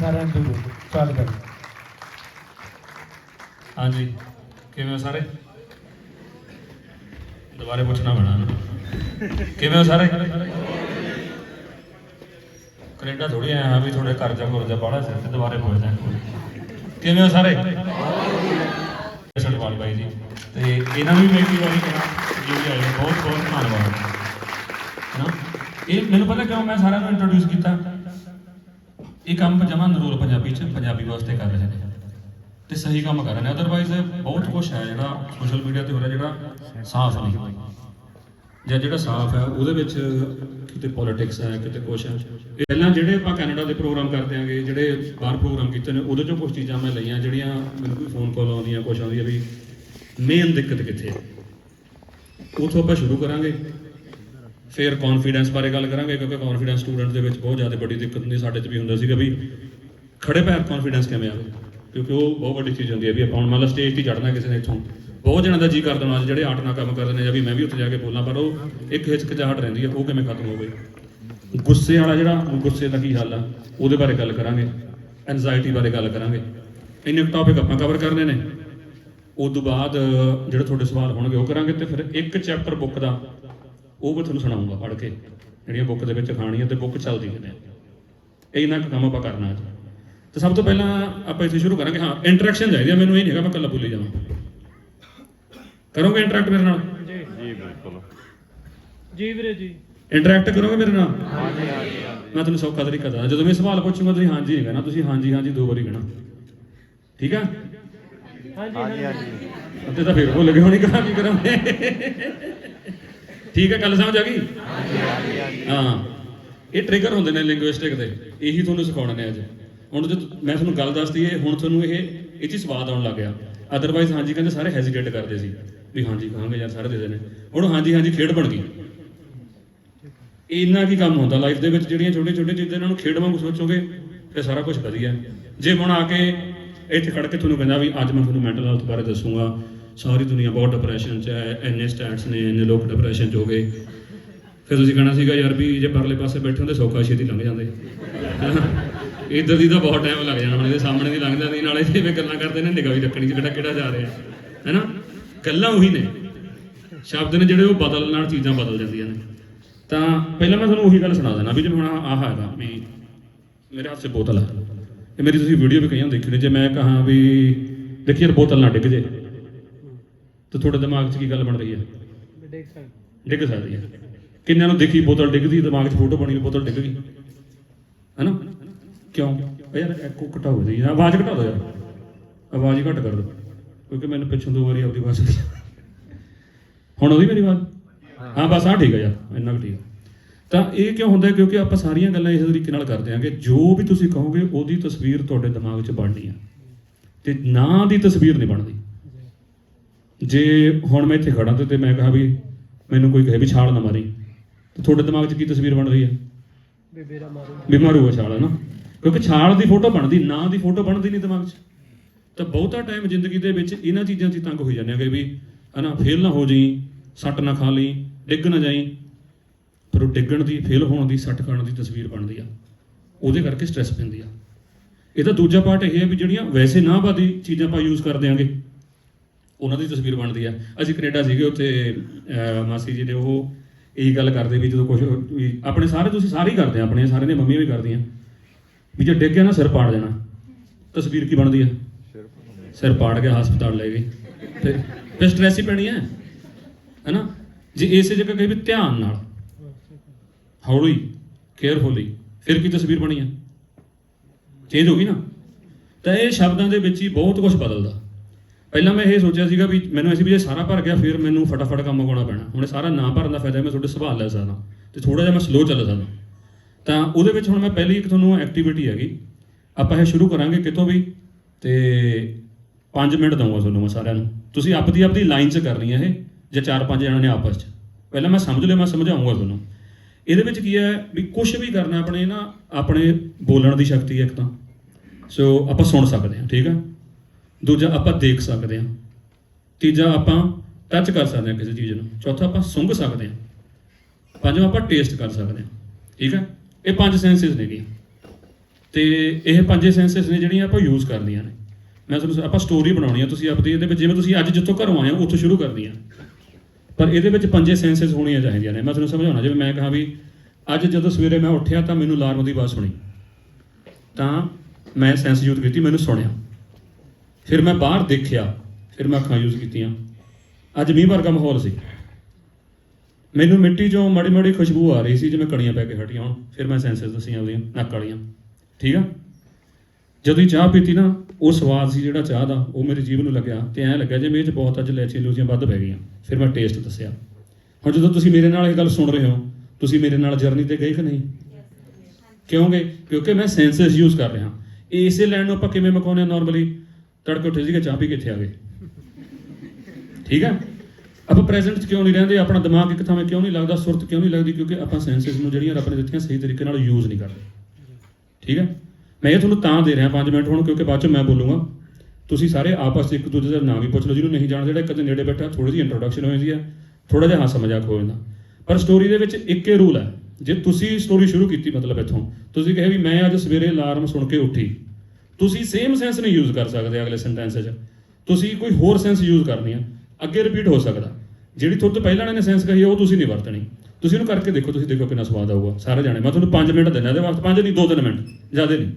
ਸਾਰਿਆਂ ਨੂੰ ਜ਼ਰੂਰ ਸਵਾਗਤ ਹੈ। ਹਾਂਜੀ, ਕਿਵੇਂ ਹੋ ਸਾਰੇ? ਦੁਬਾਰੇ ਪੁੱਛਣਾ ਪੈਣਾ ਕਿਵੇਂ ਹੋ ਸਾਰੇ? ਕੈਨੇਡਾ ਥੋੜੀ ਆਇਆ ਹਾਂ ਵੀ ਥੋੜੇ ਕਰਜ਼ਾ ਕੁਰਜ਼ਾ ਬਾਹਲਾ ਸਿਰ ਤੇ ਦੁਬਾਰੇ ਪੁੱਛਦਾ ਕਿਵੇਂ ਹੋ ਸਾਰੇ? ਸਤਿਵਾਲ ਬਾਈ ਜੀ, ਤੇ ਇਹਨਾਂ ਨੂੰ ਵੀ ਮੈਂ ਇੱਕ ਵਾਰੀ ਕਹਾਂ ਜੀ ਆਏ ਬਹੁਤ ਬਹੁਤ ਧੰਨਵਾਦ। ਨਾ ਇਹ ਮੈਨੂੰ ਪਤਾ ਕਿਉਂ ਮੈਂ ਸਾਰਿਆਂ ਨੂੰ ਇੰਟਰੋਡਿਊਸ ਕੀਤਾ? ਇਹ ਕੰਮ ਜਮਾ ਨਰੋਲ ਪੰਜਾਬੀ ਚ ਪੰਜਾਬੀ ਵਾਸਤੇ ਕਰ ਰਹੇ ਨੇ। ਤੇ ਸਹੀ ਕੰਮ ਕਰ ਰਹੇ ਨੇ। ਅਦਰਵਾਈਜ਼ ਬਹੁਤ ਕੁਝ ਹੈ ਜਿਹੜਾ ਸੋਸ਼ਲ ਮੀਡੀਆ ਤੇ ਹੋ ਰਿਹਾ ਜਿਹੜਾ ਸਾਫ਼ ਨਹੀਂ। ਜਾਂ ਜਿਹੜਾ ਸਾਫ਼ ਹੈ, ਉਹਦੇ ਵਿੱਚ ਕਿਤੇ ਪੋਲਿਟਿਕਸ ਹੈ, ਕਿਤੇ ਕੁਛ ਹੈ। ਪਹਿਲਾਂ ਜਿਹੜੇ ਆਪਾਂ ਕੈਨੇਡਾ ਦੇ ਪ੍ਰੋਗਰਾਮ ਕਰਦੇ ਆਂਗੇ, ਜਿਹੜੇ ਬਾਹਰ ਪ੍ਰੋਗਰਾਮ ਕੀਤੇ ਨੇ, ਉਹਦੇ ਚੋਂ ਕੁਝ ਚੀਜ਼ਾਂ ਮੈਂ ਲਈਆਂ, ਜਿਹੜੀਆਂ ਮੈਨੂੰ ਕੋਈ ਫੋਨ ਕਾਲ ਆਉਂਦੀਆਂ, ਕੁਛ ਆਉਂਦੀਆਂ ਵੀ ਮੇਨ ਦਿੱਕਤ ਕਿੱਥੇ ਹੈ? ਉੱਥੋਂ ਆਪਾਂ ਸ਼ੁਰੂ ਕਰਾਂਗੇ। ਫਿਰ ਕੌਨਫੀਡੈਂਸ ਬਾਰੇ ਗੱਲ ਕਰਾਂਗੇ, ਕਿਉਂਕਿ ਕੌਨਫੀਡੈਂਸ ਸਟੂਡੈਂਟ ਦੇ ਵਿੱਚ ਬਹੁਤ ਜ਼ਿਆਦਾ ਵੱਡੀ ਦਿੱਕਤ ਹੁੰਦੀ, ਸਾਡੇ 'ਚ ਵੀ ਹੁੰਦਾ ਸੀਗਾ ਵੀ ਖੜੇ ਪੈਰ ਕੌਨਫੀਡੈਂਸ ਕਿਵੇਂ ਆਵੇ ਕਿਉਂਕਿ ਉਹ ਬਹੁਤ ਵੱਡੀ ਚੀਜ਼ ਹੁੰਦੀ ਹੈ ਵੀ ਆਪਾਂ ਹੁਣ ਮੰਨ ਲਓ ਸਟੇਜ ਤੇ ਚੜਨਾ ਕਿਸੇ ਨੇ ਇੱਥੋਂ। ਬਹੁਤ ਜਣਾਂ ਦਾ ਜੀ ਕਰਦਾ ਹੋਣਾ ਜਿਹੜੇ ਆਰਟ ਨਾਲ ਕੰਮ ਕਰਦੇ ਨੇ ਜਾਂ ਵੀ ਮੈਂ ਵੀ ਉੱਥੇ ਜਾ ਕੇ ਬੋਲਾਂ, ਪਰ ਉਹ ਇੱਕ ਹਿਚਕਚਾਹਟ ਰਹਿੰਦੀ ਹੈ, ਉਹ ਕਿਵੇਂ ਖਤਮ ਹੋਵੇ? ਗੁੱਸੇ ਵਾਲਾ ਜਿਹੜਾ, ਗੁੱਸੇ ਦਾ ਕੀ ਹੱਲ ਆ? ਉਹਦੇ ਬਾਰੇ ਗੱਲ ਕਰਾਂਗੇ ਐਂਜ਼ਾਇਟੀ ਬਾਰੇ ਗੱਲ ਕਰਾਂਗੇ। ਇੰਨੇ ਟੌਪਿਕ ਆਪਾਂ ਕਵਰ ਕਰਨੇ ਨੇ। ਉਸ ਤੋਂ ਬਾਅਦ ਜਿਹੜੇ ਤੁਹਾਡੇ ਸਵਾਲ ਹੋਣਗੇ, ਉਹ ਕਰਾਂਗੇ ਤੇ ਫਿਰ ਇੱਕ ਚੈਪਟਰ ਬੁੱਕ ਦਾ ਉਹ ਮੈਂ ਤੁਹਾਨੂੰ ਸੁਣਾਉਂਗਾ ਪੜ੍ਹ ਕੇ। ਜਿਹੜੀਆਂ ਬੁੱਕ ਦੇ ਵਿੱਚ ਕਹਾਣੀਆਂ ਤੇ ਬੁੱਕ ਚੱਲਦੀ ਨੇ ਇੰਨਾ ਕੁ ਕੰਮ ਆਪਾਂ ਕਰਨਾ ਅੱਜ। ਤੇ ਸਭ ਤੋਂ ਪਹਿਲਾਂ ਆਪਾਂ ਇੱਥੇ ਸ਼ੁਰੂ ਕਰਾਂਗੇ। ਹਾਂ ਇੰਟਰੈਕਸ਼ਨ ਚਾਹੀਦੀ ਆ ਮੈਨੂੰ ਇਹ ਨਹੀਂ ਹੈਗਾ ਮੈਂ ਇਕੱਲਾ ਬੋਲੀ ਜਾਵਾਂ। ਕਰੋਗੇ ਇੰਟਰੈਕਟ ਮੇਰੇ ਨਾਲ? ਜੀ। ਬਿਲਕੁਲ। ਜੀ ਵੀਰੇ ਜੀ। ਇੰਟਰੈਕਟ ਕਰੋਗੇ ਮੇਰੇ ਨਾਲ? ਮੈਂ ਤੁਹਾਨੂੰ ਸੌਖਾ ਤਰੀਕਾ ਦੱਸਦਾ ਜਦੋਂ ਮੈਂ ਸਵਾਲ ਪੁੱਛੂੰਗਾ ਤੁਸੀਂ ਹਾਂਜੀ ਨਹੀਂ ਕਹਿਣਾ। ਤੁਸੀਂ ਹਾਂਜੀ ਹਾਂਜੀ ਦੋ ਵਾਰੀ ਕਹਿਣਾ। ਠੀਕ ਆ? ਹਾਂਜੀ ਹਾਂਜੀ। ਹਾਂਜੀ ਹਾਂਜੀ। ਅੱਤੇ ਤਾਂ ਫਿਰ ਭੁੱਲ ਗਏ ਹੋਣੀ ਕਹਾਂ ਕੀ ਕਰਾਂਗੇ। ਠੀਕ ਹੈ, ਗੱਲ ਸਮਝ ਆ ਗਈ? ਹਾਂ। ਇਹ ਟ੍ਰਿਗਰ ਹੁੰਦੇ ਨੇ ਲਿੰਗੁਇਸਟਿਕ ਦੇ। ਇਹੀ ਤੁਹਾਨੂੰ ਸਿਖਾਉਣੇ ਨੇ ਅੱਜ। ਹੁਣ ਜੇ ਮੈਂ ਤੁਹਾਨੂੰ ਗੱਲ ਦੱਸਦੀ ਏ ਹੁਣ ਤੁਹਾਨੂੰ ਇਹ ਇਹ 'ਚ ਸਵਾਦ ਆਉਣ ਲੱਗ ਗਿਆ। ਅਦਰਵਾਈਜ਼ ਹਾਂਜੀ ਕਹਿੰਦੇ ਸਾਰੇ ਹੈਜ਼ਿਟੇਟ ਕਰਦੇ ਸੀ ਵੀ ਹਾਂਜੀ ਕਹਾਂਗੇ ਯਾਰ ਸਾਰੇ ਦੇ ਨੇ ਹੁਣ ਹਾਂਜੀ ਹਾਂਜੀ ਖੇਡ ਬਣ ਗਈ। ਇੰਨਾ ਕੀ ਕੰਮ ਹੁੰਦਾ ਲਾਈਫ ਦੇ ਵਿੱਚ, ਜਿਹੜੀਆਂ ਛੋਟੀਆਂ ਛੋਟੀਆਂ ਚੀਜ਼ਾਂ ਇਹਨਾਂ ਨੂੰ ਖੇਡ ਵਾਂਗੂ ਸੋਚੋਗੇ, ਫਿਰ ਸਾਰਾ ਕੁਝ ਵਧੀਆ। ਜੇ ਹੁਣ ਆ ਕੇ ਇੱਥੇ ਖੜ ਕੇ ਤੁਹਾਨੂੰ ਕਹਿੰਦਾ ਵੀ ਅੱਜ ਮੈਂ ਤੁਹਾਨੂੰ ਮੈਂਟਲ ਹੈਲਥ ਬਾਰੇ ਦੱਸੂਗਾ ਸਾਰੀ ਦੁਨੀਆ ਬਹੁਤ ਡਿਪਰੈਸ਼ਨ 'ਚ ਹੈ, ਇੰਨੇ ਸਟੈਟਸ ਨੇ, ਇੰਨੇ ਲੋਕ ਡਿਪਰੈਸ਼ਨ 'ਚ ਹੋ ਗਏ। ਫਿਰ ਤੁਸੀਂ ਕਹਿਣਾ ਸੀਗਾ ਯਾਰ ਵੀ ਜੇ ਪਰਲੇ ਪਾਸੇ ਬੈਠੇ ਹੁੰਦੇ, ਸੌਖਾ ਛੇਤੀ ਲੰਘ ਜਾਂਦੇ। ਇੱਧਰ ਦੀ ਤਾਂ ਬਹੁਤ ਟਾਈਮ ਲੱਗ ਜਾਣਾ, ਹੁਣ ਇਹਦੇ ਸਾਹਮਣੇ ਦੀ ਲੰਘ ਜਾਂਦੀ ਨਾਲੇ ਜਿਵੇਂ ਗੱਲਾਂ ਕਰਦੇ ਨੇ, ਨਿਗਾਹ ਵੀ ਰੱਖਣੀ ਕਿਹੜਾ ਕਿਹੜਾ ਜਾ ਰਿਹਾ। ਹੈਨਾ? ਗੱਲਾਂ ਉਹੀ ਨੇ। ਸ਼ਬਦ ਨੇ ਜਿਹੜੇ ਉਹ ਬਦਲ ਨਾਲ ਚੀਜ਼ਾਂ ਬਦਲ ਜਾਂਦੀਆਂ ਨੇ। ਤਾਂ ਪਹਿਲਾਂ ਮੈਂ ਤੁਹਾਨੂੰ ਉਹੀ ਗੱਲ ਸੁਣਾ ਦੇਣਾ ਵੀ ਜਿਵੇਂ ਹੁਣ ਆਹ ਹੈਗਾ ਵੀ ਮੇਰੇ ਹੱਥ 'ਚ ਬੋਤਲ ਆ। ਇਹ ਮੇਰੀ ਤੁਸੀਂ ਵੀਡੀਓ ਵੀ ਕਈਆਂ ਦੇਖੀ ਨੇ ਜੇ ਮੈਂ ਕਹਾਂ ਵੀ, ਦੇਖੀ ਯਾਰ ਬੋਤਲ ਨਾ ਡਿੱਗ ਜੇ। ਤਾਂ ਤੁਹਾਡੇ ਦਿਮਾਗ 'ਚ ਕੀ ਗੱਲ ਬਣ ਰਹੀ ਹੈ? ਦੇਖ ਸਕਦੇ। ਡਿੱਗ ਸਕਦੀ ਹੈ। ਕਿੰਨਿਆਂ ਨੂੰ ਦੇਖੀ ਬੋਤਲ ਡਿੱਗਦੀ ਦਿਮਾਗ 'ਚ ਫੋਟੋ ਬਣੀ ਵੀ ਬੋਤਲ ਡਿੱਗ ਗਈ। ਹੈਨਾ? ਕਿਉਂ? ਉਹ ਯਾਰ ਐਕੋ ਘਟਾਓ ਜੀ ਆਵਾਜ਼ ਘਟਾ ਦਿਓ ਯਾਰ। ਆਵਾਜ਼ ਹੀ ਘੱਟ ਕਰ ਦਿਓ ਕਿਉਂਕਿ ਮੈਨੂੰ ਪਿੱਛੋਂ ਦੋ ਵਾਰੀ ਆਪਣੀ ਆਵਾਜ਼ ਹੁਣ ਉਹਦੀ ਮੇਰੀ ਆਵਾਜ਼? ਹਾਂ ਬਸ ਆ ਠੀਕ ਹੈ ਯਾਰ। ਇੰਨਾ ਕੁ ਠੀਕ ਹੈ। ਤਾਂ ਇਹ ਕਿਉਂ ਹੁੰਦਾ? ਹੈ? ਕਿਉਂਕਿ ਆਪਾਂ ਸਾਰੀਆਂ ਗੱਲਾਂ ਇਸ ਤਰੀਕੇ ਨਾਲ ਕਰਦੇ ਹਾਂ ਕਿ ਜੋ ਵੀ ਤੁਸੀਂ ਕਹੋਗੇ ਉਹਦੀ ਤਸਵੀਰ ਤੁਹਾਡੇ ਦਿਮਾਗ 'ਚ ਬਣਨੀ ਆ। ਤੇ ਨਾਂ ਦੀ ਤਸਵੀਰ ਨਹੀਂ ਬਣਦੀ। ਜੇ ਹੁਣ ਮੈਂ ਇੱਥੇ ਖੜਾ ਤੇ ਮੈਂ ਕਹਾ ਵੀ ਮੈਨੂੰ ਕੋਈ ਕਹੇ ਵੀ ਛਾਲ ਨਾ ਮਾਰੀ ਤੇ ਤੁਹਾਡੇ ਦਿਮਾਗ 'ਚ ਕੀ ਤਸਵੀਰ ਬਣ ਰਹੀ ਹੈ? ਬੇਬੇ ਦਾ ਮਾਰੂ। ਵੀ ਮਾਰੂਗਾ ਛਾਲ ਹੈ ਨਾ? ਕਿਉਂਕਿ ਛਾਲ ਦੀ ਫੋਟੋ ਬਣਦੀ ਨਾਂ ਦੀ ਫੋਟੋ ਬਣਦੀ ਨਹੀਂ ਦਿਮਾਗ 'ਚ। ਤਾਂ ਬਹੁਤਾ ਟਾਈਮ ਜ਼ਿੰਦਗੀ ਦੇ ਵਿੱਚ ਇਹਨਾਂ ਚੀਜ਼ਾਂ 'ਚ ਤੰਗ ਹੋਈ ਜਾਂਦੇ ਆ ਕਿ ਵੀ ਹਨਾ ਫੇਲ ਨਾ ਹੋ ਜਾਈ ਸੱਟ ਨਾ ਖਾ ਲਈ ਡਿੱਗ ਨਾ ਜਾਈ। ਪਰ ਉਹ ਡਿੱਗਣ ਦੀ ਫੇਲ ਹੋਣ ਦੀ ਸੱਟ ਖਾਣ ਦੀ ਤਸਵੀਰ ਬਣਦੀ ਆ। ਉਹਦੇ ਕਰਕੇ ਸਟ੍ਰੈਸ ਪੈਂਦੀ ਆ। ਇਹਦਾ ਦੂਜਾ ਪਾਰਟ ਇਹ ਹੈ ਵੀ ਜਿਹੜੀਆਂ ਵੈਸੇ ਨਾ ਬਾਦੀ ਚੀਜ਼ਾਂ ਆਪਾਂ ਯੂਜ਼ ਕਰਦੇ ਆਂਗੇ ਉਹਨਾਂ ਦੀ ਤਸਵੀਰ ਬਣਦੀ ਆ। ਅਸੀਂ ਕੈਨੇਡਾ ਸੀਗੇ ਉੱਥੇ ਮਾਸੀ ਜੀ ਨੇ ਉਹ ਇਹੀ ਗੱਲ ਕਰਦੇ ਵੀ ਜਦੋਂ ਕੁਝ ਆਪਣੇ ਸਾਰੇ ਤੁਸੀਂ ਸਾਰੇ ਹੀ ਕਰਦੇ ਆ, ਆਪਣੇ ਸਾਰੇ ਨੇ ਮੰਮੀਆਂ ਵੀ ਕਰਦੀਆਂ। ਵੀ ਜੇ ਡਿੱਗ ਗਿਆ ਨਾ ਸਿਰ ਪਾੜ ਦੇਣਾ ਤਸਵੀਰ ਕੀ ਬਣਦੀ ਆ? ਸਿਰ ਪਾੜ ਕੇ ਹਸਪਤਾਲ ਲੈ ਗਏ ਤੇ ਫਿਰ ਸਟ੍ਰੈਸ ਹੀ ਪੈਣੀ ਹੈ ਹੈਨਾ? ਜੇ ਇਸੇ ਜਗ੍ਹਾ ਕਹੇ ਵੀ ਧਿਆਨ ਨਾਲ, ਹੌਲੀ ਕੇਅਰਫੁਲੀ ਫਿਰ ਕੀ ਤਸਵੀਰ ਬਣੀ ਹੈ ਚੇਂਜ ਹੋ ਗਈ ਨਾ? ਤਾਂ ਇਹ ਸ਼ਬਦਾਂ ਦੇ ਵਿੱਚ ਹੀ ਬਹੁਤ ਕੁਝ ਬਦਲਦਾ। ਪਹਿਲਾਂ ਮੈਂ ਇਹ ਸੋਚਿਆ ਸੀਗਾ ਵੀ ਮੈਨੂੰ ਐਸੀ ਵੀ ਜੇ ਸਾਰਾ ਭਰ ਗਿਆ, ਫਿਰ ਮੈਨੂੰ ਫਟਾਫਟ ਕੰਮ ਕਰਨਾ ਪੈਣਾ। ਹੁਣ ਸਾਰਾ ਨਾ ਭਰਨ ਦਾ ਫਾਇਦਾ ਮੈਂ ਤੁਹਾਡੇ ਸੰਭਾਲ ਲੈ ਸਕਦਾ। ਤੇ ਥੋੜਾ ਜਿਹਾ ਮੈਂ ਸਲੋ ਚੱਲ ਸਕਦਾ। ਤਾਂ ਉਹਦੇ ਵਿੱਚ ਹੁਣ ਮੈਂ ਪਹਿਲੀ ਇੱਕ ਤੁਹਾਨੂੰ ਐਕਟੀਵਿਟੀ ਹੈਗੀ। ਆਪਾਂ ਇਹ ਸ਼ੁਰੂ ਕਰਾਂਗੇ ਕਿਤੋਂ ਵੀ, ਤੇ 5 ਮਿੰਟ ਦਊਂਗਾ ਤੁਹਾਨੂੰ ਮੈਂ ਸਾਰਿਆਂ ਨੂੰ। ਤੁਸੀਂ ਆਪਦੀ ਆਪਦੀ ਲਾਈਨ 'ਚ ਕਰਨੀ ਹੈ ਇਹ, ਜਾਂ ਚਾਰ ਪੰਜ ਜਣਾਂ ਨੇ ਆਪਸ 'ਚ। ਪਹਿਲਾਂ ਮੈਂ ਸਮਝ ਲਿਆ, ਮੈਂ ਸਮਝਾਉਂਗਾ ਤੁਹਾਨੂੰ। ਇਹਦੇ ਵਿੱਚ ਕੀ ਹੈ ਵੀ ਕੁਝ ਵੀ ਕਰਨਾ ਆਪਣੇ ਨਾ, ਆਪਣੇ ਬੋਲਣ ਦੀ ਸ਼ਕਤੀ ਹੈ ਇੱਕ ਤਾਂ। ਸੋ ਆਪਾਂ ਸੁਣ ਸਕਦੇ ਹਾਂ, ਠੀਕ ਆ? ਦੂਜਾ ਆਪਾਂ ਦੇਖ ਸਕਦੇ ਹਾਂ। ਤੀਜਾ ਆਪਾਂ ਟੱਚ ਕਰ ਸਕਦੇ ਹਾਂ ਕਿਸੇ ਚੀਜ਼ ਨੂੰ। ਚੌਥਾ ਆਪਾਂ ਸੁੰਘ ਸਕਦੇ ਹਾਂ। ਪੰਜਵਾਂ ਆਪਾਂ ਟੇਸਟ ਕਰ ਸਕਦੇ ਹਾਂ। ਠੀਕ ਹੈ? ਇਹ ਪੰਜ ਸੈਂਸਸ ਨੇਗੇ ਤੇ ਇਹ ਪੰਜੇ ਸੈਂਸਸ ਨੇ ਜਿਹੜੀਆਂ ਆਪਾਂ ਯੂਜ਼ ਕਰਦੀਆਂ ਨੇ। ਮੈਂ ਤੁਹਾਨੂੰ ਆਪਾਂ ਸਟੋਰੀ ਬਣਾਉਣੀ ਆ, ਤੁਸੀਂ ਆਪਦੀ, ਇਹਦੇ ਵਿੱਚ ਜਿਵੇਂ ਤੁਸੀਂ ਅੱਜ ਜਿੱਥੋਂ ਘਰੋਂ ਆਏ ਹੋ, ਉੱਥੋਂ ਸ਼ੁਰੂ ਕਰਨੀ ਆ ਪਰ ਇਹਦੇ ਵਿੱਚ ਪੰਜੇ ਸੈਂਸਸ ਹੋਣੀਆਂ ਚਾਹੀਦੀਆਂ ਨੇ। ਮੈਂ ਤੁਹਾਨੂੰ ਸਮਝਾਉਣਾ, ਜਿਵੇਂ ਮੈਂ ਕਹਾਂ ਵੀ, ਅੱਜ ਜਦੋਂ ਸਵੇਰੇ ਮੈਂ ਉੱਠਿਆ ਤਾਂ ਮੈਨੂੰ ਅਲਾਰਮ ਦੀ ਆਵਾਜ਼ ਸੁਣੀ। ਤਾਂ ਮੈਂ ਸੈਂਸ ਯੂਜ਼ ਕੀਤੀ, ਮੈਨੂੰ ਸੁਣਿਆ। ਫਿਰ ਮੈਂ ਬਾਹਰ ਦੇਖਿਆ, ਫਿਰ ਮੈਂ ਅੱਖਾਂ ਯੂਜ਼ ਕੀਤੀਆਂ। ਅੱਜ ਮੀਂਹ ਵਰਗਾ ਮਾਹੌਲ ਸੀ। ਮੈਨੂੰ ਮਿੱਟੀ 'ਚੋਂ ਮਾੜੀ ਮਾੜੀ ਖੁਸ਼ਬੂ ਆ ਰਹੀ ਸੀ, ਜਿਵੇਂ ਕਣੀਆਂ ਪੈ ਕੇ ਹਟੀਆਂ ਹੋਣ। ਫਿਰ ਮੈਂ ਸੈਂਸਸ ਦਸੀਆਂ ਉਹਦੀਆਂ, ਨੱਕ ਵਾਲੀਆਂ। ਠੀਕ ਆ? ਜਦੋਂ ਹੀ ਚਾਹ ਪੀਤੀ ਨਾ, ਉਹ ਸਵਾਦ ਸੀ ਜਿਹੜਾ ਚਾਹ ਦਾ, ਉਹ ਮੇਰੇ ਜੀਵਨ ਨੂੰ ਲੱਗਿਆ ਤੇ ਐਂ ਲੱਗਿਆ ਜਿਵੇਂ ਇਹ 'ਚ ਬਹੁਤ ਅੱਜ ਲੈਚੀ ਲੂਚੀਆਂ ਵੱਧ ਪੈ ਗਈਆਂ। ਫਿਰ ਮੈਂ ਟੇਸਟ ਦੱਸਿਆ। ਹੁਣ ਜਦੋਂ ਤੁਸੀਂ ਮੇਰੇ ਨਾਲ ਇਹ ਗੱਲ ਸੁਣ ਰਹੇ ਹੋ, ਤੁਸੀਂ ਮੇਰੇ ਨਾਲ ਜਰਨੀ ਤੇ ਗਏ ਕਿ ਨਹੀਂ? ਕਿਉਂਗੇ ਕਿਉਂਕਿ ਮੈਂ ਸੈਂਸਸ ਯੂਜ਼ ਕਰ ਰਿਹਾ। ਇਸੇ ਲਾਈਨ ਨੂੰ ਆਪਾਂ ਕਿਵੇਂ ਮਕਾਉਂਦੇ ਆ ਨਾਰਮਲੀ ਤੜਕੇ ਉੱਠੇ ਸੀਗੇ, ਚਾਹ ਪੀ ਕੇ ਇੱਥੇ ਆ ਗਏ। ਠੀਕ ਹੈ? ਆਪਾਂ ਪ੍ਰੈਜ਼ੈਂਟ 'ਚ ਕਿਉਂ ਨਹੀਂ ਰਹਿੰਦੇ? ਆਪਣਾ ਦਿਮਾਗ ਇੱਕ ਥਾਂ ਕਿਉਂ ਨਹੀਂ ਲੱਗਦਾ? ਸੁਰਤ ਕਿਉਂ ਨਹੀਂ ਲੱਗਦੀ? ਕਿਉਂਕਿ ਆਪਾਂ ਸੈਂਸਸ ਨੂੰ ਜਿਹੜੀਆਂ ਰੱਬ ਨੇ ਦਿੱਤੀਆਂ, ਸਹੀ ਤਰੀਕੇ ਨਾਲ ਯੂਜ਼ ਨਹੀਂ ਕਰਦੇ। ਠੀਕ ਹੈ? ਮੈਂ ਇਹ ਤੁਹਾਨੂੰ ਤਾਂ ਦੇ ਰਿਹਾ 5 ਮਿੰਟ ਹੁਣ, ਕਿਉਂਕਿ ਬਾਅਦ ਚ ਮੈਂ ਬੋਲੂੰਗਾ। ਤੁਸੀਂ ਸਾਰੇ ਆਪਸ 'ਚ ਇੱਕ ਦੂਜੇ ਦਾ ਨਾਮ ਵੀ ਪੁੱਛ ਲਓ, ਜਿਹਨੂੰ ਨਹੀਂ ਜਾਣਦੇ, ਜਿਹੜਾ ਕਦੇ ਨੇੜੇ ਬੈਠਾ ਥੋੜੀ ਜਿਹੀ ਇੰਟਰੋਡਕਸ਼ਨ ਹੋ ਜਾਂਦੀ ਹੈ ਥੋੜਾ ਜਿਹਾ ਹਾਸਾ ਮਜ਼ਾਕ ਹੋ ਜਾਂਦਾ। ਪਰ ਸਟੋਰੀ ਦੇ ਵਿੱਚ ਇੱਕ ਇੱਕੇ ਰੂਲ ਹੈ। ਜੇ ਤੁਸੀਂ ਸਟੋਰੀ ਸ਼ੁਰੂ ਕੀਤੀ ਮਤਲਬ ਇੱਥੋਂ, ਤੁਸੀਂ ਕਹੇ ਵੀ ਮੈਂ ਅੱਜ ਸਵੇਰੇ ਅਲਾਰਮ ਸੁਣ ਕੇ ਉੱਠੀ। ਤੁਸੀਂ ਸੇਮ ਸੈਂਸ ਨਹੀਂ ਯੂਜ਼ ਕਰ ਸਕਦੇ ਅਗਲੇ ਸੈਂਟੈਂਸ 'ਚ ਤੁਸੀਂ ਕੋਈ ਹੋਰ ਸੈਂਸ ਯੂਜ਼ ਕਰਨੀ ਆ। ਅੱਗੇ ਰਿਪੀਟ ਹੋ ਸਕਦਾ। ਜਿਹੜੀ ਤੁਹਾਡੇ ਤੋਂ ਪਹਿਲਾਂ ਨੇ ਸੈਂਸ ਕਹੀ ਉਹ ਤੁਸੀਂ ਨਹੀਂ ਵਰਤਣੀ। ਤੁਸੀਂ ਇਹਨੂੰ ਕਰਕੇ ਦੇਖੋ, ਤੁਸੀਂ ਦੇਖੋ ਕਿੰਨਾ ਸਵਾਦ ਆਊਗਾ। ਸਾਰੇ ਜਾਣੇ, ਮੈਂ ਤੁਹਾਨੂੰ 5 ਮਿੰਟ ਦਿੰਦਾ ਇਹਦੇ ਵਾਸਤੇ। 5 ਨਹੀਂ 2-3 ਮਿੰਟ। ਜ਼ਿਆਦਾ ਨਹੀਂ।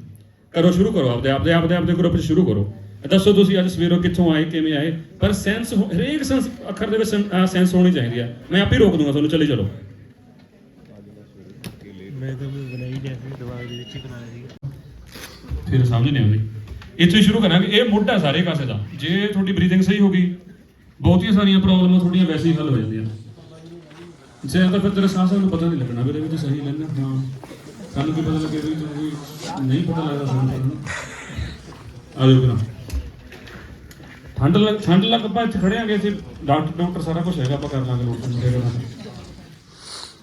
ਕਰੋ, ਸ਼ੁਰੂ ਕਰੋ ਆਪਦੇ ਆਪਦੇ ਆਪਦੇ ਆਪਦੇ ਗਰੁੱਪ 'ਚ ਸ਼ੁਰੂ ਕਰੋ। ਦੱਸੋ ਤੁਸੀਂ ਅੱਜ ਸਵੇਰੋਂ ਕਿੱਥੋਂ ਆਏ, ਕਿਵੇਂ ਆਏ? ਪਰ ਸੈਂਸ ਹਰੇਕ ਸੈਂਸ ਅੱਖਰ ਦੇ ਵਿੱਚ ਸੈਂਸ ਹੋਣੀ ਚਾਹੀਦੀ ਆ। ਮੈਂ ਆਪੇ ਰੋਕ ਦੂੰਗਾ ਤੁਹਾਨੂੰ, ਚਲੇ ਚਲੋ। ਮੈਂ ਤਾਂ ਬਣਾਈ ਨਹੀਂ ਦਿਮਾਗ ਦੇ ਵਿੱਚ ਬਣਾਇਆ ਸੀ। ਫਿਰ ਸਮਝ ਨਹੀਂ ਆਉਂਦੀ ਇੱਥੋਂ ਹੀ ਸ਼ੁਰੂ ਕਰਾਂਗੇ। ਇਹ ਮੁੱਢ ਹੈ ਸਾਰੇ ਕਾਸੇ ਦਾ। ਜੇ ਤੁਹਾਡੀ ਬਰੀਥਿੰਗ ਸਹੀ ਹੋ ਗਈ, ਬਹੁਤੀਆਂ ਸਾਰੀਆਂ ਪ੍ਰੋਬਲਮਾਂ ਤੁਹਾਡੀਆਂ ਵੈਸੇ ਹੀ ਹੱਲ ਹੋ ਜਾਂਦੀਆਂ। ਜੇ ਤਾਂ ਫਿਰ ਤੇਰੇ ਸਾਹ ਨੂੰ ਪਤਾ ਨਹੀਂ ਲੱਗਣਾ ਵੀ ਇਹਦੇ ਸਹੀ ਲੈਣਾ ਹਾਂ। ਸਾਨੂੰ ਕੀ ਪਤਾ ਲੱਗੇ ਵੀ ਤੈਨੂੰ ਕੋਈ ਨਹੀਂ ਪਤਾ ਲੱਗਦਾ ਸਾਨੂੰ ਆ ਜਾਓ ਕਰਾਂ ਠੰਡ ਲੱਗ ਠੰਡ ਲੱਗ ਆਪਾਂ ਇੱਥੇ ਖੜੇ ਆਂਗੇ ਇੱਥੇ। ਡਾਕਟਰ ਡਾਕਟਰ ਸਾਰਾ ਕੁਝ ਹੈਗਾ, ਆਪਾਂ ਕਰ ਲਾਂਗੇ ਲੋਕਾਂ ਨੂੰ ਦੇ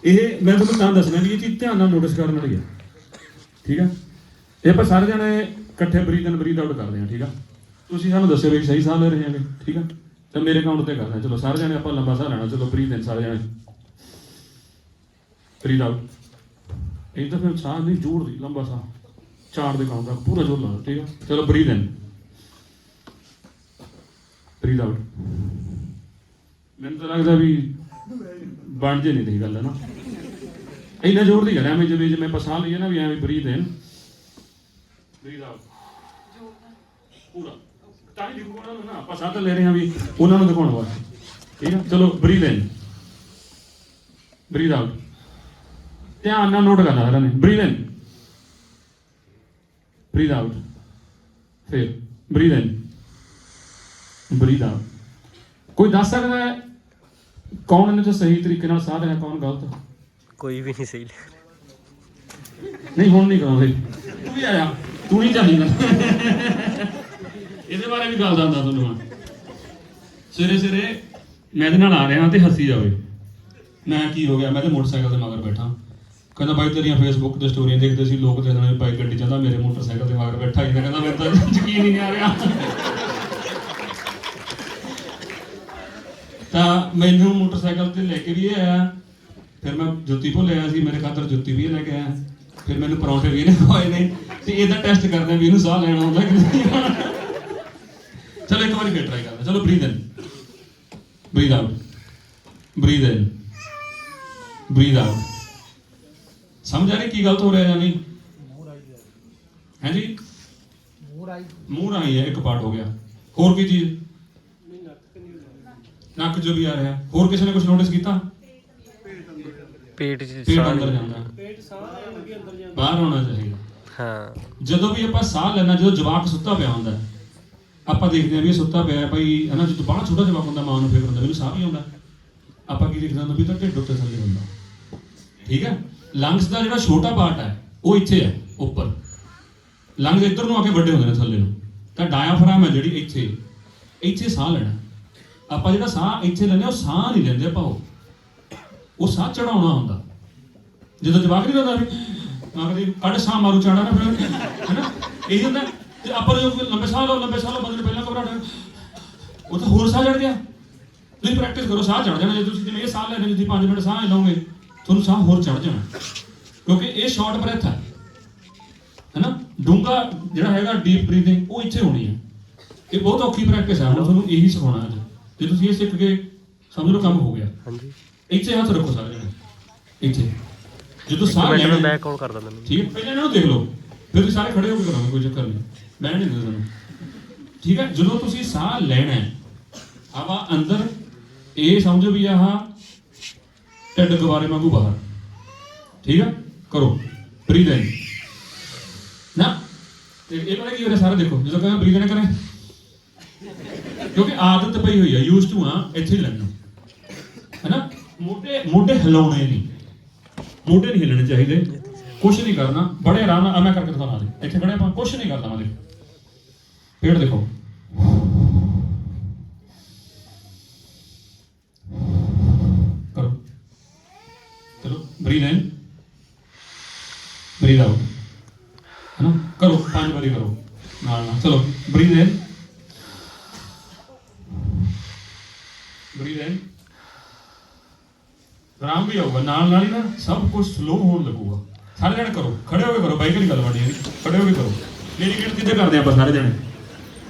ਇਹ, ਮੈਂ ਤੁਹਾਨੂੰ ਤਾਂ ਦੱਸਣਾ ਵੀ ਇਹ ਚੀਜ਼ ਧਿਆਨ ਨਾਲ ਨੋਟਿਸ ਕਰਨ ਵਾਲੀ ਆ। ਠੀਕ ਹੈ ਇਹ ਆਪਾਂ ਸਾਰੇ ਜਣੇ ਇਕੱਠੇ ਬਰੀਥ ਇਨ ਬਰੀਥ ਆਊਟ ਕਰਦੇ ਹਾਂ, ਠੀਕ ਆ? ਤੁਸੀਂ ਸਾਨੂੰ ਦੱਸਿਓ ਵੀ ਸਹੀ ਸਾਹ ਲੈ ਰਹੇ ਹੈਗੇ, ਠੀਕ ਆ? ਤਾਂ ਮੇਰੇ ਕਾਊਂਟ ਤੇ ਕਰਦੇ ਹਾਂ ਚਲੋ ਸਾਰੇ ਜਣੇ ਆਪਾਂ ਲੰਬਾ ਸਾਹ ਲੈਣਾ, ਚਲੋ ਬਰੀਥ ਇਨ ਸਾਰੇ ਜਣੇ। ਬਰੀਥ ਆਊਟ ਇਹ ਫਿਰ ਸਾਹ ਨਹੀਂ ਜੋੜਦੀ ਲੰਬਾ ਸਾਹ। ਚਾਰ ਦੇ ਕਾਊਂਟ ਤੱਕ ਪੂਰਾ ਜ਼ੋਰ ਲਾਓ ਠੀਕ ਆ? ਚਲੋ ਬਰੀਥ ਇਨ ਬਰੀਥ ਆਊਟ ਮੈਨੂੰ ਤਾਂ ਲੱਗਦਾ ਵੀ ਬਣ ਜੇ ਨਹੀਂ ਦੀ ਗੱਲ, ਹੈ ਨਾ? ਇੰਨਾ ਜ਼ੋਰ ਦੀ ਗੱਲ ਐਵੇਂ ਜਿਵੇਂ ਜਿਵੇਂ ਆਪਾਂ ਸਾਹ ਲਈਏ ਨਾ ਵੀ ਐਵੇਂ ਬਰੀਥ ਇਨ ਬਰੀਥ ਆਊਟ ਪੂਰਾ। ਤਾਂ ਹੀ ਦਿਖਾਉਣਾ ਨੂੰ ਨਾ ਆਪਾਂ ਸਾਹ ਤਾਂ ਲੈ ਰਹੇ ਹਾਂ ਵੀ ਉਹਨਾਂ ਨੂੰ ਦਿਖਾਉਣ ਵਾਸਤੇ। ਠੀਕ ਹੈ? ਚਲੋ ਬਰੀਥ ਇਨ ਬਰੀਥ ਆਊਟ। ਧਿਆਨ ਨਾਲ ਨੋਟ ਕਰਨਾ ਸਾਰਿਆਂ ਨੇ। Breathe in breathe out. ਫਿਰ ਬਰੀਥ ਇਨ ਬਰੀਥ ਆਊਟ। ਕੋਈ ਦੱਸ ਸਕਦਾ ਹੈ ਕੌਣ ਇਹਨੇ ਤੋਂ ਸਹੀ ਤਰੀਕੇ ਨਾਲ ਸਾਹ ਰਿਹਾ ਕੌਣ ਗਲਤ? ਕੋਈ ਵੀ ਨਹੀਂ ਸਹੀ। ਨਹੀਂ ਹੁਣ ਨਹੀਂ ਕਰਾਉਂਦੇ ਤੂੰ ਵੀ ਆਇਆ ਤੂੰ ਨਹੀਂ ਚਾਹੀਦਾ ਇਹਦੇ ਬਾਰੇ ਵੀ ਗੱਲ ਦੱਸਦਾ ਤੁਹਾਨੂੰ ਹੁਣ ਸਵੇਰੇ ਸਵੇਰੇ ਮੈਂ ਇਹਦੇ ਨਾਲ ਆ ਰਿਹਾ ਤੇ ਹੱਸੀ ਜਾਵੇ। ਮੈਂ ਕੀ ਹੋ ਗਿਆ? ਮੈਂ ਤੇ ਮੋਟਰਸਾਈਕਲ ਤੇ ਮਗਰ ਬੈਠਾ। ਕਹਿੰਦਾ, ਬਾਈ, ਤੇਰੀਆਂ ਫੇਸਬੁੱਕ ਤੇ ਸਟੋਰੀਆਂ ਦੇਖਦੇ ਸੀ, ਲੋਕ ਦੇਖਦੇ ਨੇ ਬਾਈਕ ਗੱਡੀ ਜਾਂਦਾ ਮੇਰੇ ਮੋਟਰਸਾਈਕਲ ਤੇ ਮਗਰ ਬੈਠਾ ਹੀ ਕਹਿੰਦਾ, ਮੈਨੂੰ ਤਾਂ ਯਕੀਨ ਹੀ ਨਹੀਂ ਆ ਰਿਹਾ। ਤਾਂ ਮੈਨੂੰ ਮੋਟਰਸਾਈਕਲ ਤੇ ਲੈ ਕੇ ਵੀ ਆਇਆ। ਫਿਰ ਮੈਂ ਜੁੱਤੀ ਭੁੱਲ ਆਇਆ ਸੀ, ਮੇਰੇ ਖਾਤਰ ਜੁੱਤੀ ਵੀ ਲੈ ਕੇ ਆਇਆ। ਫਿਰ ਮੈਨੂੰ ਪਰੌਂਠੇ ਵੀ ਇਹਨੇ ਖਵਾਏ ਨੇ ਤੇ ਇਹਦਾ ਟੈਸਟ ਕਰਦੇ ਵੀ ਇਹਨੂੰ ਸਾਹ ਲੈਣਾ ਆਉਂਦਾ ਕਿ ਨਹੀਂ। ਚਲੋ ਇੱਕ ਵਾਰੀ ਫਿਰ ਟਰਾਈ ਕਰਦੇ। ਚਲੋ breathe in breathe out breathe in breathe out ਸਮਝ ਆ ਰਹੀ ਕੀ ਗਲਤ ਹੋ ਰਿਹਾ ਜਾਂ ਨਹੀਂ? ਹਾਂਜੀ? ਮੂੰਹ ਰਾਹੀਂ ਹੈ ਇੱਕ ਪਾਰਟ ਹੋ ਗਿਆ। ਹੋਰ ਕੀ ਚੀਜ਼? ਨੱਕ ਜੋ ਵੀ ਆ ਰਿਹਾ। ਹੋਰ ਕਿਸੇ ਨੇ ਕੁਝ ਨੋਟਿਸ ਕੀਤਾ? ਪੇਟ 'ਚ ਪੇਟ ਸਾਹ ਅੰਦਰ ਨਹੀਂ- ਜਾਂਦਾ। ਪੇਟ ਸਾਹ ਲੈਣ ਲੱਗੇ ਅੰਦਰ ਜਾਂਦਾ। ਬਾਹਰ ਆਉਣਾ ਚਾਹੀਦਾ। ਹਾਂ। ਜਦੋਂ ਵੀ ਆਪਾਂ ਸਾਹ ਲੈਣਾ ਜਦੋਂ ਜਵਾਕ ਸੁੱਤਾ ਪਿਆ ਹੁੰਦਾ ਹੈ, ਆਪਾਂ ਦੇਖਦੇ ਹਾਂ ਵੀ ਇਹ ਸੁੱਤਾ ਪਿਆ ਹੈ ਭਾਈ ਹਨਾ ਜਦੋਂ ਬੜਾ ਛੋਟਾ ਜਵਾਕ ਹੁੰਦਾ ਮਾਂ ਨੂੰ ਫਿਕਰ ਹੁੰਦਾ ਮੈਨੂੰ ਸਾਹ ਵੀ ਆਉਂਦਾ। ਆਪਾਂ ਕੀ ਦੇਖਦੇ ਹਾਂ ਵੀ ਤਾਂ ਢਿੱਡ ਉੱਤੇ ਥੱਲੇ ਹੁੰਦਾ। ਠੀਕ ਹੈ? ਲੰਗਸ ਦਾ ਜਿਹੜਾ ਛੋਟਾ ਪਾਰਟ ਹੈ ਉਹ ਇੱਥੇ ਹੈ ਉੱਪਰ। ਲੰਗਸ ਇੱਧਰ ਨੂੰ ਆ ਕੇ ਵੱਡੇ ਹੁੰਦੇ ਨੇ ਥੱਲੇ ਨੂੰ। ਤਾਂ ਡਾਇਆਫਰਾਮ ਹੈ ਜਿਹੜੀ ਇੱਥੇ। ਇੱਥੇ ਸਾਹ ਲੈਣਾ ਆਪਾਂ ਜਿਹੜਾ ਸਾਹ ਇੱਥੇ ਲੈਂਦੇ ਹਾਂ, ਉਹ ਸਾਹ ਨਹੀਂ ਲੈਂਦੇ ਆਪਾਂ ਉਹ। ਉਹ ਸਾਹ ਚੜਾਉਣਾ ਹੁੰਦਾ। ਜਦੋਂ ਜਵਾਕ ਨਹੀਂ ਹੁੰਦਾ ਆਖਦੇ ਕੱਢ ਸਾਹ ਮਾਰੂ ਚਾੜਾ ਨਾ ਫਿਰ, ਹੈਨਾ? ਇਹ ਹੁੰਦਾ। ਤੇ ਆਪਾਂ ਜੋ ਲੰਬੇ ਸਾਹ ਲਓ, ਲੰਬੇ ਸਾਹ ਲਓ, ਬੰਦੇ ਪਹਿਲਾਂ ਘਬਰਾਹਟ ਉਹ ਤਾਂ ਹੋਰ ਸਾਹ ਚੜ ਗਿਆ। ਤੁਸੀਂ ਪ੍ਰੈਕਟਿਸ ਕਰੋ, ਸਾਹ ਚੜ ਜਾਣਾ। ਜੇ ਤੁਸੀਂ ਜਿਵੇਂ ਇਹ ਸਾਹ ਲੈਣੇ ਤੁਸੀਂ 5 ਮਿੰਟ ਸਾਹ ਲਓਗੇ, ਤੁਹਾਨੂੰ ਸਾਹ ਹੋਰ ਚੜ ਜਾਣਾ। ਕਿਉਂਕਿ ਇਹ ਸ਼ਾਰਟ ਬ੍ਰੈਥ ਹੈ। ਹੈਨਾ? ਡੂੰਘਾ ਜਿਹੜਾ ਹੈਗਾ ਡੀਪ ਬਰੀਥਿੰਗ ਉਹ ਇੱਥੇ ਹੋਣੀ ਹੈ। ਇਹ ਬਹੁਤ ਔਖੀ ਪ੍ਰੈਕਟਿਸ ਹੈ। ਹੁਣ ਤੁਹਾਨੂੰ ਇਹੀ ਸਿਖਾਉਣਾ ਅੱਜ। ਜੇ ਤੁਸੀਂ ਇਹ ਸਿੱਖ ਗਏ ਸਮਝ ਲਓ, ਕੰਮ ਹੋ ਗਿਆ। ਹਾਂਜੀ। ਇੱਥੇ ਹੱਥ ਰੱਖੋ ਸਾਰੇ ਜਣੇ। ਇੱਥੇ। ਜਦੋਂ ਸਾਹ ਮੈਂ ਲੈਣਾ ਬੈਕ ਕਾਲ ਕਰਦਾ ਮੈਨੂੰ। ਠੀਕ ਹੈ ਪਹਿਲਾਂ ਇਹਨਾਂ ਨੂੰ ਦੇਖ ਲਓ। ਫਿਰ ਤੁਸੀਂ ਸਾਰੇ ਖੜੇ ਹੋ ਕੇ ਕਰੋਗੇ ਕੋਈ ਚੱਕਰ ਨਹੀਂ। ਮੈਂ ਨਹੀਂ ਦਿੰਦਾ ਤੁਹਾਨੂੰ। ਠੀਕ ਹੈ ਜਦੋਂ ਤੁਸੀਂ ਸਾਹ ਲੈਣਾ ਹੈ ਹਵਾ ਅੰਦਰ ਇਹ ਸਮਝੋ ਵੀ ਆਹ ਢਿੱਡ ਗਵਾਰੇ ਵਾਂਗੂ ਬਾਹਰ। ਠੀਕ ਹੈ ਕਰੋ। ਬਰੀਥ ਇਨ ਨਾ ਤੇ ਇਹ ਪਤਾ ਕੀ ਹੋ ਰਿਹਾ ਸਾਰੇ ਦੇਖੋ। ਜਦੋਂ ਕਹਿੰਦਾ ਬਰੀਥ ਇਨ ਕਰੇ। ਕਿਉਂਕਿ ਆਦਤ ਪਈ ਹੋਈ ਹੈ ਯੂਜ਼ ਟੂ ਆ ਇੱਥੇ ਹੀ ਲੱਗਣਾ ਹੈਨਾ ਮੋਢੇ ਮੋਢੇ ਹਿਲਾਉਣੇ ਨਹੀਂ। ਮੋਢੇ ਨਹੀਂ ਹਿੱਲਣੇ ਚਾਹੀਦੇ। ਕੁਛ ਨਹੀਂ ਕਰਨਾ। ਬੜੇ ਆਰਾਮ ਨਾਲ ਮੈਂ ਕਰਕੇ ਦਿਖਾਉਣਾ ਦੇ ਇੱਥੇ ਖੜੇ ਆਪਾਂ, ਕੁਛ ਨਹੀਂ ਕਰਨਾ ਮੈਂ ਪੇੜ ਦੇਖੋ। ਕਰੋ। ਚਲੋ ਬਰੀਥ ਇਨ ਬਰੀਥ ਆਊਟ ਹਨਾ? ਕਰੋ, ਪੰਜ ਵਾਰੀ ਕਰੋ। ਨਾਲ ਨਾਲ। ਚਲੋ ਬਰੀਥ ਇਨ ਬਰੀਥ ਇਨ ਆਰਾਮ ਵੀ ਆਊਗਾ, ਨਾਲ ਨਾਲ ਹੀ ਨਾ ਸਭ ਕੁਝ ਸਲੋ ਹੋਣ ਲੱਗੂਗਾ। ਸਾਰੇ ਜਣੇ ਕਰੋ, ਖੜੇ ਹੋ ਕੇ ਕਰੋ ਬਾਈਕ ਦੀ ਗੱਲ ਬਣੀ ਹੈ? ਖੜੇ ਹੋ ਕੇ ਕਰੋ। ਮੇਰੀ ਗਿਣਤੀ ਤੇ ਕਰਦੇ ਆਪਾਂ ਸਾਰੇ ਜਣੇ।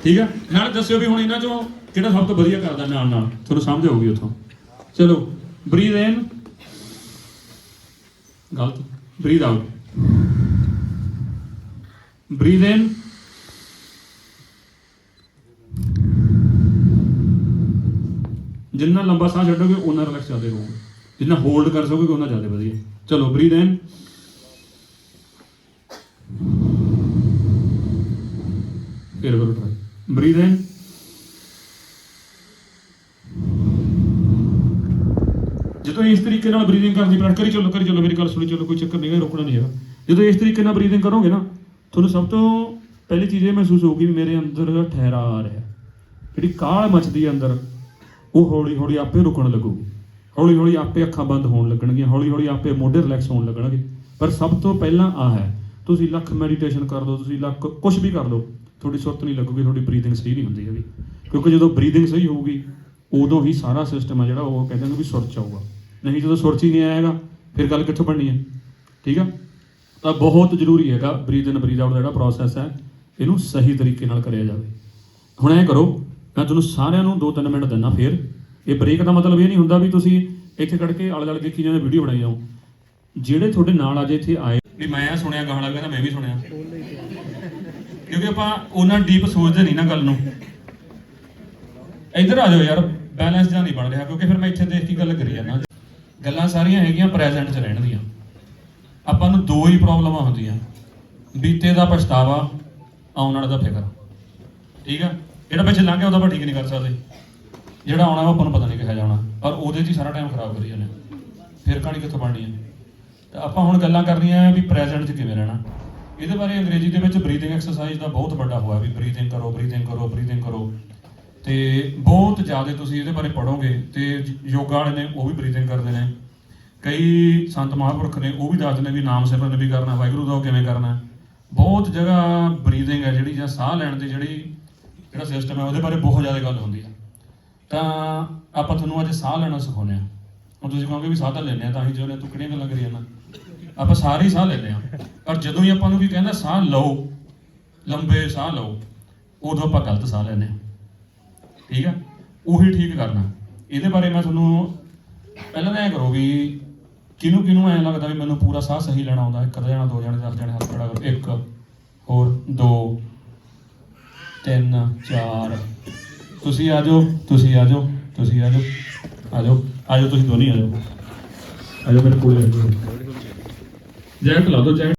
ਠੀਕ ਹੈ ਨਾਲ ਦੱਸਿਓ ਵੀ ਹੁਣ ਇਹਨਾਂ ਚੋਂ ਕਿਹੜਾ ਸਭ ਤੋਂ ਵਧੀਆ ਕਰਦਾ ਨਾਲ ਨਾਲ? ਤੁਹਾਨੂੰ ਸਮਝ ਆਊਗੀ ਉੱਥੋਂ। ਚਲੋ ਬਰੀਥ ਇਨ ਗਲਤ। ਬਰੀਦ ਆਊਟ ਬਰੀਥ ਇਨ ਜਿੰਨਾ ਲੰਬਾ ਸਾਹ ਛੱਡੋਗੇ ਉਨਾ ਰਿਲੈਕਸ ਜ਼ਿਆਦਾ ਹੋਊਗਾ ਜਿੰਨਾ ਹੋਲਡ ਕਰ ਸਕੋਗੇ ਉਨਾ ਜ਼ਿਆਦਾ ਵਧੀਆ। ਚਲੋ ਬਰੀਦ ਇਨ ਫਿਰ ਕਰੋ ਟਰਾਈ ਬਰੀਥ ਇਨ ਜਦੋਂ ਇਸ ਤਰੀਕੇ ਨਾਲ ਬਰੀਦਿੰਗ ਕਰਨ ਦੀ ਪ੍ਰੈਕਟਿਸ ਕਰੀ, ਚਲੋ ਕਰੀ, ਚਲੋ, ਮੇਰੀ ਗੱਲ ਸੁਣੀ, ਚਲੋ, ਕੋਈ ਚੱਕਰ ਨਹੀਂ ਹੈ ਰੁਕਣਾ ਨਹੀਂ ਹੈਗਾ। ਜਦੋਂ ਇਸ ਤਰੀਕੇ ਨਾਲ ਬਰੀਦਿੰਗ ਕਰੋਗੇ ਨਾ, ਤੁਹਾਨੂੰ ਸਭ ਤੋਂ ਪਹਿਲੀ ਚੀਜ਼ ਇਹ ਮਹਿਸੂਸ ਹੋਊਗੀ ਵੀ ਮੇਰੇ ਅੰਦਰ ਠਹਿਰਾ ਆ ਰਿਹਾ ਜਿਹੜੀ ਕਾਲ ਮਚਦੀ ਹੈ ਅੰਦਰ, ਉਹ ਹੌਲੀ ਹੌਲੀ ਆਪੇ ਰੁਕਣ ਲੱਗੂਗੀ। ਹੌਲੀ ਹੌਲੀ ਆਪੇ ਅੱਖਾਂ ਬੰਦ ਹੋਣ ਲੱਗਣਗੀਆਂ ਹੌਲੀ ਹੌਲੀ ਆਪੇ ਮੋਢੇ ਰਿਲੈਕਸ ਹੋਣ ਲੱਗਣਗੇ। ਪਰ ਸਭ ਤੋਂ ਪਹਿਲਾਂ ਆ ਹੈ, ਤੁਸੀਂ ਲੱਖ ਮੈਡੀਟੇਸ਼ਨ ਕਰ ਲਓ ਤੁਸੀਂ ਲੱਖ ਕੁਝ ਵੀ ਕਰ ਲਓ, ਤੁਹਾਡੀ ਸੁਰਤ ਨਹੀਂ ਲੱਗੂਗੀ, ਤੁਹਾਡੀ ਬਰੀਥਿੰਗ ਸਹੀ ਨਹੀਂ ਹੁੰਦੀ ਹੈਗੀ। ਕਿਉਂਕਿ ਜਦੋਂ ਬਰੀਥਿੰਗ ਸਹੀ ਹੋਊਗੀ, ਉਦੋਂ ਹੀ ਸਾਰਾ ਸਿਸਟਮ ਆ ਜਿਹੜਾ, ਉਹ ਕਹਿੰਦੇ ਨੇ ਵੀ ਸੁਰਚ ਆਊਗਾ। ਨਹੀਂ, ਜਦੋਂ ਸੁਰਚ ਹੀ ਨਹੀਂ ਆਏਗਾ, ਫਿਰ ਗੱਲ ਕਿੱਥੋਂ ਬਣਨੀ ਹੈ? ਠੀਕ ਆ? ਤਾਂ ਬਹੁਤ ਜ਼ਰੂਰੀ ਹੈਗਾ ਬਰੀਦ ਇਨ ਬਰੀਥ ਆਊਟ ਦਾ ਜਿਹੜਾ ਪ੍ਰੋਸੈਸ ਹੈ, ਇਹਨੂੰ ਸਹੀ ਤਰੀਕੇ ਨਾਲ ਕਰਿਆ ਜਾਵੇ। ਹੁਣ ਐ ਕਰੋ, ਮੈਂ ਤੁਹਾਨੂੰ ਸਾਰਿਆਂ ਨੂੰ 2-3 ਮਿੰਟ ਦਿੰਦਾ ਫੇਰ। ਇਹ ਬ੍ਰੇਕ ਦਾ ਮਤਲਬ ਇਹ ਨਹੀਂ ਹੁੰਦਾ ਵੀ ਤੁਸੀਂ ਇੱਥੇ ਖੜ ਕੇ ਆਲੇ ਦੁਆਲੇ ਦੇਖੀ ਜਾਂਦੇ ਵੀਡੀਓ ਬਣਾਈ ਜਾਓ। ਜਿਹੜੇ ਤੁਹਾਡੇ ਨਾਲ ਅੱਜ ਇੱਥੇ ਆਏ ਵੀ ਮੈਂ ਸੁਣਿਆ ਗਾਣਾ ਕਹਿੰਦਾ ਮੈਂ ਵੀ ਸੁਣਿਆ। ਕਿਉਂਕਿ ਆਪਾਂ ਉਹਨਾਂ ਡੀਪ ਸੋਚਦੇ ਨਹੀਂ ਨਾ ਗੱਲ ਨੂੰ। ਇੱਧਰ ਆ ਜਾਓ ਯਾਰ ਬੈਲੈਂਸ ਜਾਂ ਨਹੀਂ ਬਣ ਰਿਹਾ, ਕਿਉਂਕਿ ਫਿਰ ਮੈਂ ਇੱਥੇ ਦੇਖ ਕੇ ਗੱਲ ਕਰੀ ਜਾਂਦਾ। ਗੱਲਾਂ ਸਾਰੀਆਂ ਹੈਗੀਆਂ ਪ੍ਰੈਜ਼ੈਂਟ 'ਚ ਰਹਿਣ ਦੀਆਂ। ਆਪਾਂ ਨੂੰ ਦੋ ਹੀ ਪ੍ਰੋਬਲਮਾਂ ਹੁੰਦੀਆਂ। ਬੀਤੇ ਦਾ ਪਛਤਾਵਾ, ਆਉਣ ਵਾਲੇ ਦਾ ਫਿਕਰ। ਠੀਕ ਆ? ਜਿਹੜਾ ਪਿੱਛੇ ਲੰਘ ਗਿਆ, ਉਹਦਾ ਆਪਾਂ ਠੀਕ ਨਹੀਂ ਕਰ ਸਕਦੇ। ਜਿਹੜਾ ਆਉਣਾ ਉਹ ਆਪਾਂ ਨੂੰ ਪਤਾ ਨਹੀਂ ਕਿਹਾ ਜਾਣਾ ਪਰ ਉਹਦੇ 'ਚ ਹੀ ਸਾਰਾ ਟਾਈਮ ਖਰਾਬ ਕਰੀ ਜਾਂਦੇ ਫਿਰ ਕਹਾਣੀ ਕਿੱਥੋਂ ਬਣਨੀ ਹੈ? ਤਾਂ ਆਪਾਂ ਹੁਣ ਗੱਲਾਂ ਕਰਨੀਆਂ ਵੀ ਪ੍ਰੈਜ਼ੈਂਟ 'ਚ ਕਿਵੇਂ ਰਹਿਣਾ। ਇਹਦੇ ਬਾਰੇ ਅੰਗਰੇਜ਼ੀ ਦੇ ਵਿੱਚ ਬਰੀਥਿੰਗ ਐਕਸਰਸਾਈਜ਼ ਦਾ ਬਹੁਤ ਵੱਡਾ ਹੋਇਆ ਵੀ ਬਰੀਥਿੰਗ ਕਰੋ ਬਰੀਥਿੰਗ ਕਰੋ ਬਰੀਥਿੰਗ ਕਰੋ। ਤੇ ਬਹੁਤ ਜ਼ਿਆਦਾ ਤੁਸੀਂ ਇਹਦੇ ਬਾਰੇ ਪੜੋਗੇ ਤੇ ਯੋਗਾ ਵਾਲੇ ਨੇ ਉਹ ਵੀ ਬਰੀਥਿੰਗ ਕਰਦੇ ਨੇ। ਕਈ ਸੰਤ ਮਹਾਂਪੁਰਖ ਨੇ ਉਹ ਵੀ ਦੱਸਦੇ ਨੇ ਵੀ ਨਾਮ ਸਿਮਰਨ ਵੀ ਕਰਨਾ, ਵਾਹਿਗੁਰੂ ਦਾ ਉਹ ਕਿਵੇਂ ਕਰਨਾ। ਬਹੁਤ ਜਗ੍ਹਾ ਬਰੀਥਿੰਗ ਹੈ ਜਿਹੜੀ ਜਾਂ ਸਾਹ ਲੈਣ ਦੀ ਜਿਹੜੀ ਜਿਹੜਾ ਸਿਸਟਮ ਹੈ ਉਹਦੇ ਬਾਰੇ ਬਹੁਤ ਜ਼ਿਆਦਾ ਗੱਲ ਹੁੰਦੀ ਹੈ। ਤਾਂ ਆਪਾਂ ਤੁਹਾਨੂੰ ਅੱਜ ਸਾਹ ਲੈਣਾ ਸਿਖਾਉਂਦੇ ਆ ਹੁਣ ਤੁਸੀਂ ਕਹੋਗੇ ਵੀ ਸਾਹ ਤਾਂ ਲੈਂਦੇ ਆ ਤਾਂ ਹੀ ਜੋ ਨੇ ਤੂੰ ਕਿਹੜੀਆਂ ਗੱਲਾਂ ਕਰੀ ਜਾਂਦਾ ਆਪਾਂ ਸਾਰੇ ਹੀ ਸਾਹ ਲੈਂਦੇ ਆ ਪਰ ਜਦੋਂ ਹੀ ਆਪਾਂ ਨੂੰ ਵੀ ਕਹਿੰਦਾ, ਸਾਹ ਲਓ, ਲੰਬੇ ਸਾਹ ਲਓ, ਉਦੋਂ ਆਪਾਂ ਗਲਤ ਸਾਹ ਲੈਂਦੇ ਆ ਠੀਕ ਆ? ਉਹੀ ਠੀਕ ਕਰਨਾ। ਇਹਦੇ ਬਾਰੇ ਮੈਂ ਤੁਹਾਨੂੰ ਪਹਿਲਾਂ ਤਾਂ ਐ ਕਰੋ ਵੀ ਕਿਹਨੂੰ ਕਿਹਨੂੰ ਐ ਲੱਗਦਾ ਵੀ ਮੈਨੂੰ ਪੂਰਾ ਸਾਹ ਸਹੀ ਲੈਣਾ ਆਉਂਦਾ, ਇੱਕ ਅੱਧਾ ਜਣਾ, ਦੋ ਜਣੇ, ਦਸ ਜਣੇ ਹੱਥ ਖੜਾ ਕਰੋ। ਇੱਕ, ਹੋਰ, ਦੋ, ਤਿੰਨ, ਚਾਰ ਤੁਸੀਂ ਆ ਜਾਓ, ਤੁਸੀਂ ਆ ਜਾਓ, ਤੁਸੀਂ ਆ ਜਾਓ। ਆ ਜਾਓ ਆ ਜਾਓ, ਤੁਸੀਂ ਦੋਨੇ ਆ ਜਾਓ। ਆ ਜਾਓ ਮੇਰੇ ਕੋਲ ਜੈਕਟ ਲਾ ਦਿਓ ਜੈਕਟ